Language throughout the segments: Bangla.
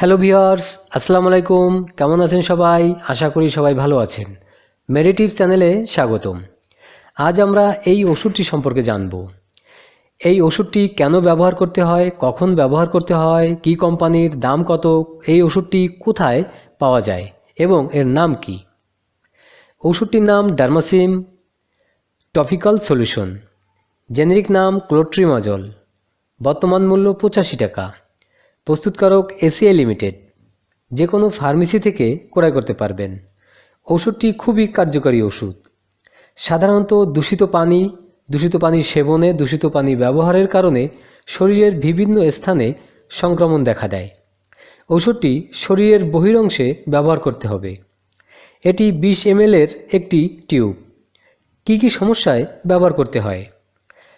হ্যালো ভিওয়ার্স আসসালামু আলাইকুম। কেমন আছেন সবাই? আশা করি সবাই ভালো আছেন। মেরিটিভ চ্যানেলে স্বাগতম। আজ আমরা এই ওষুধটি সম্পর্কে জানব। এই ওষুধটি কেন ব্যবহার করতে হয়? কখন ব্যবহার করতে হয়? কি কোম্পানির? দাম কত? এই ওষুধটি কোথায় পাওয়া যায়? এবং এর নাম কি? ওষুধটির নাম ডার্মাসিম টপিক্যাল সলিউশন জেনেরিক নাম ক্লোট্রিমাজল বর্তমান মূল্য পঁচাশি টাকা। প্রস্তুতকারক এসিআই লিমিটেড যে কোনো ফার্মেসি থেকে ক্রয় করতে পারবেন। ওষুধটি খুবই কার্যকরী ওষুধ। সাধারণত দূষিত পানি দূষিত পানি সেবনে, দূষিত পানি ব্যবহারের কারণে শরীরের বিভিন্ন স্থানে সংক্রমণ দেখা দেয়। ওষুধটি শরীরের বহিরংশে ব্যবহার করতে হবে। এটি বিশ এমএল এর একটি টিউব। কী কী সমস্যায় ব্যবহার করতে হয়?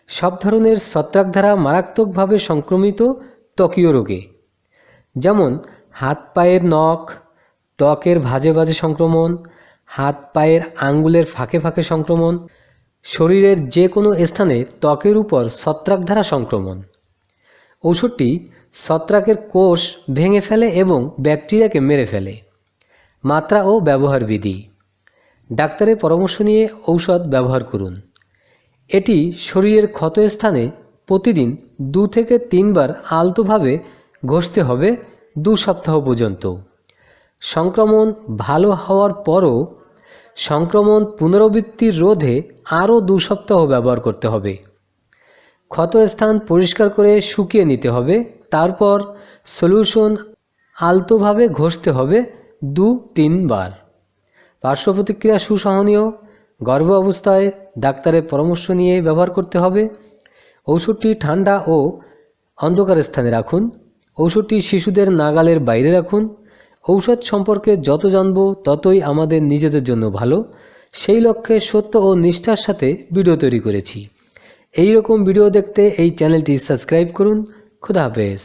সব ধরনের ছত্রাক দ্বারা মারাত্মকভাবে সংক্রমিত ত্বকীয় রোগে। যেমন, হাত পায়ের নখ, ত্বকের ভাজে ভাজে সংক্রমণ, হাত পায়ের আঙ্গুলের ফাঁকে ফাঁকে সংক্রমণ, শরীরের যে কোনো স্থানে ত্বকের উপর ছত্রাক দ্বারা সংক্রমণ। ওষুধটি ছত্রাকের কোষ ভেঙে ফেলে এবং ব্যাকটেরিয়াকে মেরে ফেলে। মাত্রা ও ব্যবহার বিধি। ডাক্তারের পরামর্শ নিয়ে ঔষধ ব্যবহার করুন। এটি শরীরের ক্ষত স্থানে প্রতিদিন দু থেকে তিনবার আলতোভাবে ঘষতে হবে দু সপ্তাহ পর্যন্ত। সংক্রমণ ভালো হওয়ার পরও সংক্রমণ পুনরাবৃত্তি রোধে আরও দু সপ্তাহ ব্যবহার করতে হবে। ক্ষত স্থান পরিষ্কার করে শুকিয়ে নিতে হবে। তারপর সলিউশন আলতোভাবে ঘষতে হবে দু তিনবার পার্শ্ব প্রতিক্রিয়া সুসহনীয়, গর্ভ অবস্থায় ডাক্তারের পরামর্শ নিয়ে ব্যবহার করতে হবে। ঔষধটি ঠান্ডা ও অন্ধকার স্থানে রাখুন। ঔষধটি শিশুদের নাগালের বাইরে রাখুন। ঔষধ সম্পর্কে যত জানব, ততই আমাদের নিজেদের জন্য ভালো। সেই লক্ষ্যে সত্য ও নিষ্ঠার সাথে ভিডিও তৈরি করেছি। এই রকম ভিডিও দেখতে এই চ্যানেলটি সাবস্ক্রাইব করুন। খুদা হাফেজ।